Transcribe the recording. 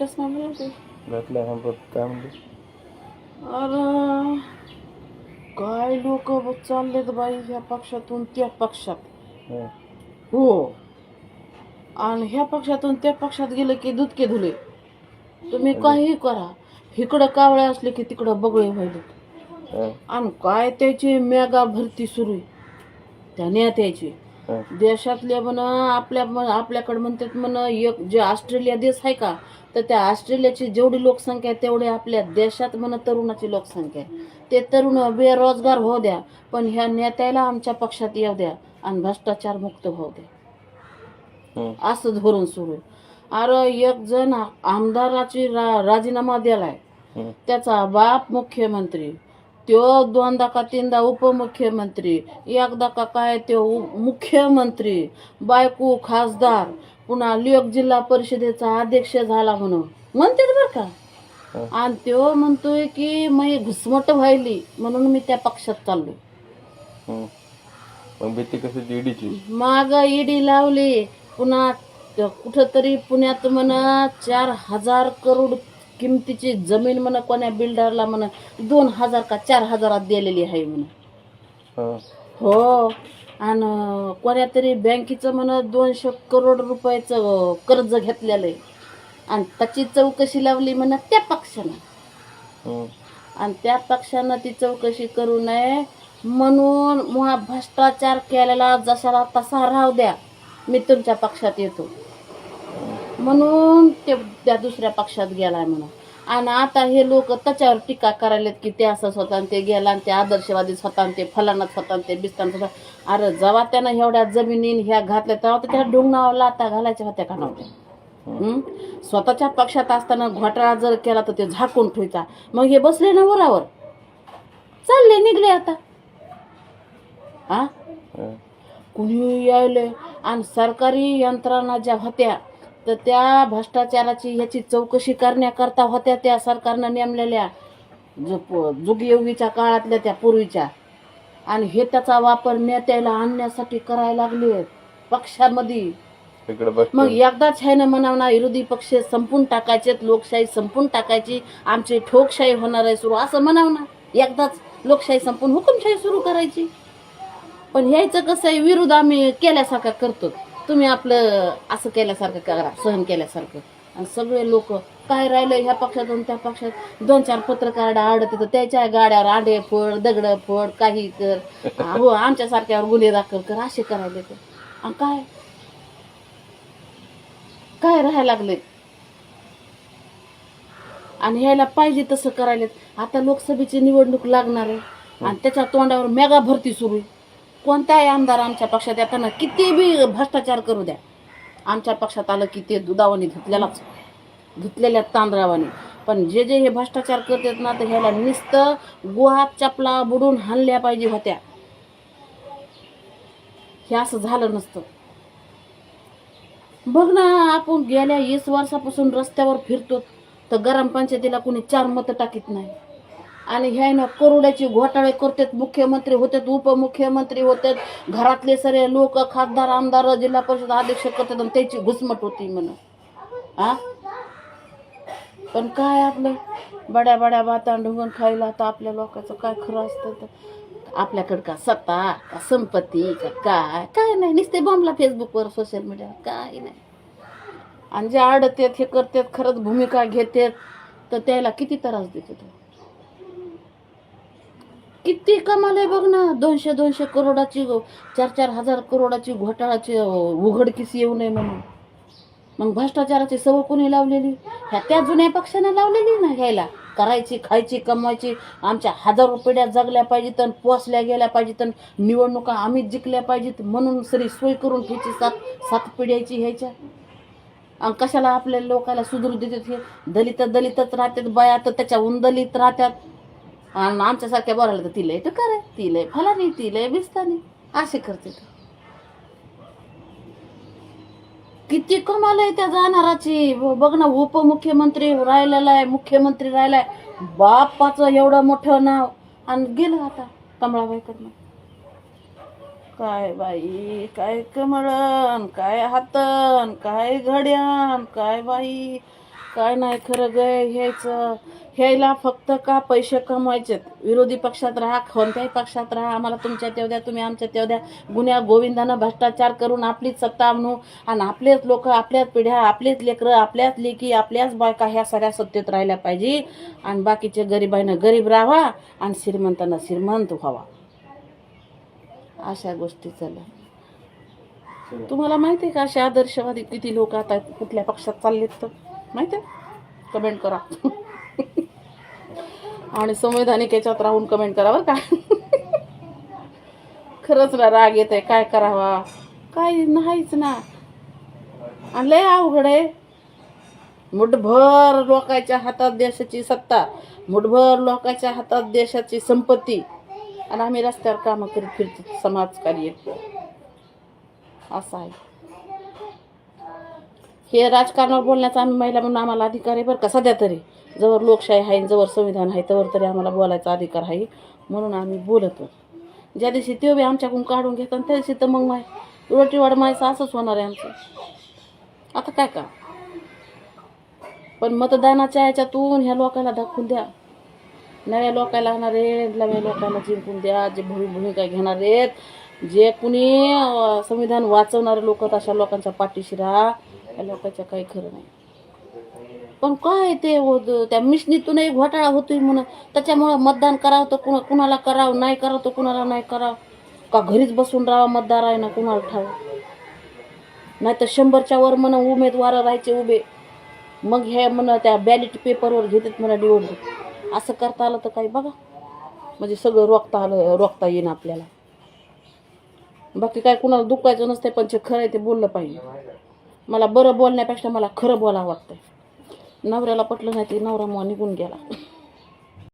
चष्मा मिळते घातला हा बघ काय म्हणते अरे काय लोक चाललेत बाई ह्या पक्षातून त्या पक्षात. हं. हो. आणि ह्या पक्षातून त्या पक्षात गेलं की दुधके धुले. तुम्ही काही करा. इकडं कावळे असले की तिकडं बगळे व्हायले हं. आणि काय त्याची मेगा भरती सुरू आहे? त्या नेत्याची देशातल्या म्हणा आपल्या आपल्याकडे म्हणतात म्हणा एक जे ऑस्ट्रेलिया देश आहे का तर त्या ऑस्ट्रेलियाची जेवढी लोकसंख्या आहे तेवढी आपल्या देशात म्हणा तरुणाची लोकसंख्या आहे. ते तरुण बेरोजगार होऊ द्या पण ह्या नेत्याला आमच्या पक्षात येऊ द्या आणि भ्रष्टाचार मुक्त होऊ द्या. हं. असं धोरण सुरू अरे एक जण आमदाराची रा राजीनामा दिलाय. हं. त्याचा बाप मुख्यमंत्री. त्यो दोनदा का तीनदा उपमुख्यमंत्री एकदा का काय त्यो मुख्यमंत्री बायको खासदार पुन्हा लोक जिल्हा परिषदेचा अध्यक्ष झाला म्हणून म्हणते बरं का. आणि त्यो म्हणतोय की मी घुसमट व्हायली म्हणून मी त्या पक्षात चाललोय. मग भीती कशाची ईडीची माग ईडी लावली पुन्हा त- कुठंतरी पुण्यात म्हणा चार हजार करोड किमतीची जमीन म्हणा कोण्या बिल्डरला म्हणा दोन हजार का चार हजारात दिलेली आहे म्हणा. हं. हो. आणि कोण्या तरी बँकेचं म्हणा दोनशे करोड रुपयाचं कर्ज घेतलेलं आहे. आणि त्याची चौकशी लावली म्हणा त्या पक्षानं. हं. आणि त्या पक्षानं ती चौकशी करू नये म्हणून मुळा भ्रष्टाचार केलेला जशाला तसा राहू द्या. मी तुमच्या पक्षात येतो. म्हणून ते त्या दुसऱ्या पक्षात गेलाय म्हणून. आणि आता हे लोक त्याच्यावर टीका करायलेत की ते असं स्वतः ते गेला आणि ते आदर्शवादी स्वतः ते फलाना स्वतः ते बिस्तान स्वतः. अरे जेव्हा त्यानं एवढ्या जमिनीन ह्या घातल्या तेव्हा तर त्या डोंगणावर लाता घालायच्या होत्या का नव्हत्या? स्वतःच्या पक्षात असताना घोटाळा जर केला तर ते झाकून ठेवायचा मग हे बसले ना वरावर? चालले निघले आता. हं. कुणी यायले. आणि सरकारी यंत्रणा ज्या होत्या तर त्या भ्रष्टाचाराची ह्याची चौकशी करण्याकरता होत्या त्या सरकारनं नेमलेल्या जुगयोगीच्या काळातल्या त्या पूर्वीच्या. आणि हे त्याचा वापर नेत्याला आणण्यासाठी करायला लागले पक्षामध्ये. मग एकदाच आहे ना म्हणावं ना विरोधी पक्ष संपून टाकायचे लोकशाही संपून टाकायची आमची ठोकशाही होणार आहे सुरू. असं म्हणावं ना. एकदाच लोकशाही संपून हुकुमशाही सुरू करायची. पण ह्याचं कसं आहे विरोध आम्ही केल्यासारखं करतो. तुम्ही आपलं असं केल्यासारखं करा सहन केल्यासारखं. आणि सगळे लोक काय राहिले ह्या पक्षातून त्या पक्षात? दोन चार पत्रकार आडत त्याच्या गाड्यावर आडे फोड दगड फोड काही कर. हो आमच्यासारख्यावर गुन्हे दाखल कर असे करायला तर आणि काय? काय राहायला लागले आणि ह्याला पाहिजे तसं करायला आता लोकसभेची निवडणूक लागणार आहे. आणि त्याच्या तोंडावर मेगा भरती सुरू आहे. कोणताही आमदार आमच्या पक्षात येताना किती बी भ्रष्टाचार करू द्या. आमच्या पक्षात आलं की ते दुधावानी धुतलेलाच धुतलेल्या तांदळावानी. पण जे जे हे भ्रष्टाचार करतात ना तर ह्याला नुसतं गुहात चपला बुडून हाणल्या पाहिजे होत्या. हे असं झालं नसतं. बघ ना आपण गेल्या वीस वर्षापासून रस्त्यावर फिरतो तर गरम पंचायतीला कोणी चार मतं टाकीत नाही. आणि ह्यानं करोड्याचे घोटाळे करतात. मुख्यमंत्री होतात उपमुख्यमंत्री होतात. घरातले सगळे लोक खासदार आमदार जिल्हा परिषद अध्यक्ष करतात आणि त्याची घुसमट होती म्हणून. आ? पण काय आपलं? बड्या बड्या बाता ढुंगून खायला तर आपल्या लोकांचं काय खरं असतं तर? आपल्याकडं का सत्ता का संपत्ती का काय? काय नाही. नुसते बॉम्बला फेसबुकवर सोशल मीडियावर. काय नाही. आणि जे आडतात हे करतात खरंच भूमिका घेतात तर त्याला किती त्रास देतो तो किती कमाले आहे बघ ना. दोनशे दोनशे करोडाची चार चार हजार करोडाची घोटाळाची उघडकीस येऊ नये म्हणून. मग भ्रष्टाचाराची सवय कोणी लावलेली? ह्या त्या जुन्या पक्षाने लावलेली ना घ्यायला. करायची खायची कमवायची आमच्या हजारो पिढ्या जगल्या पाहिजेत आणि पोचल्या गेल्या पाहिजेत आणि निवडणुका आम्हीच जिंकल्या पाहिजेत म्हणून सरी सोय करून घ्यायची सात सात पिढ्याची ह्याच्या. आणि कशाला आपल्या लोकाला सुधरू देतात हे? दलित दलितच राहतात बाया तर त्याच्याहून दलित राहतात. आणि आमच्यासारख्या बोलायला तर तिला तर करे तिला फलानी तिला बिस्तानी. असे करते ते. किती कमाल आहे त्या जाणाराची. बघ ना उपमुख्यमंत्री राहिलेला आहे मुख्यमंत्री राहिलाय. बापाचं एवढं मोठं नाव. आणि गेलं आता कमळाबाईकडनं. काय बाई काय कमळन काय हातन काय घड्यान काय बाई. काय नाही खरं गय ह्यायचं ह्यायला फक्त का पैसे कमवायचेत? विरोधी पक्षात राहा कोणत्याही पक्षात राहा आम्हाला तुमच्या तेवढ्या तुम्ही आमच्या तेवढ्या गुन्ह्या गोविंदानं भ्रष्टाचार करून आपलीच सत्ता आणू आणि आपलेच लोक आपल्याच पिढ्या आपलेच लेकरं आपल्याच लेकी आपल्याच बायका ह्या सगळ्या सत्तेत राहिल्या पाहिजे. आणि बाकीचे गरीबाईनं गरीब राहावा आणि श्रीमंतांना श्रीमंत व्हावा. अशा गोष्टी चालल्या. तुम्हाला माहिती आहे का असे आदर्शवादी किती लोक आता कुठल्या पक्षात चाललेत तर? माहिती आहे कमेंट करा. आणि संवैधानिक याच्यात राहून कमेंट करा बरं का. खरंच ना राग येत आहे काय करावा? काय नाहीच ना. आणि लय अवघड आहे. मुठभर लोकांच्या हातात देशाची सत्ता मुठभर लोकांच्या हातात देशाची संपत्ती. आणि आम्ही रस्त्यावर कामं करीत फिरतो. समाजकार्य. असं आहे. हे राजकारणावर बोलण्याचा आम्ही महिला म्हणून आम्हाला अधिकार आहे बरं का सध्या तरी. जवळ लोकशाही आहे जवळ संविधान आहे तवर तरी आम्हाला बोलायचा अधिकार आहे म्हणून आम्ही बोलतो. ज्या दिवशी ते बी आमच्याकडून काढून घेतात त्या दिवशी तर मग माय रोटी मायचं असंच होणार आहे आमचं. आता काय का पण मतदानाच्या याच्यातून ह्या लोकांना दाखवून द्या. नव्या लोकांना आणणार नव्या लोकांना जिंकून द्या जे भूमी भूमिका घेणार आहेत. जे कुणी संविधान वाचवणारे लोक अशा लोकांच्या पाठीशी राहा. या लोकांच्या काही खरं नाही. पण काय ते होत त्या मिशनीतूनही घोटाळा होतोय म्हणून. त्याच्यामुळं मतदान करावं तर कुणा कुणाला करावं नाही करावं तर कुणाला नाही करावं. का घरीच बसून राहावं मतदार आहे ना कुणाला ठावं नाही तर शंभरच्या वर म्हणा उमेदवार राहायचे उभे. मग हे म्हणा त्या बॅलेट पेपरवर घेतात म्हणा निवडणूक. असं करता आलं तर काही बघा. म्हणजे सगळं रोखता आलं रोखता येईन आपल्याला. बाकी काय कुणाला दुखायचं नसते पण जे खरं आहे ते बोललं पाहिजे. मला बरं बोलण्यापेक्षा मला खरं बोलावं वाटतंय. नवऱ्याला पटलं नाही ती नवरा मग निघून गेला.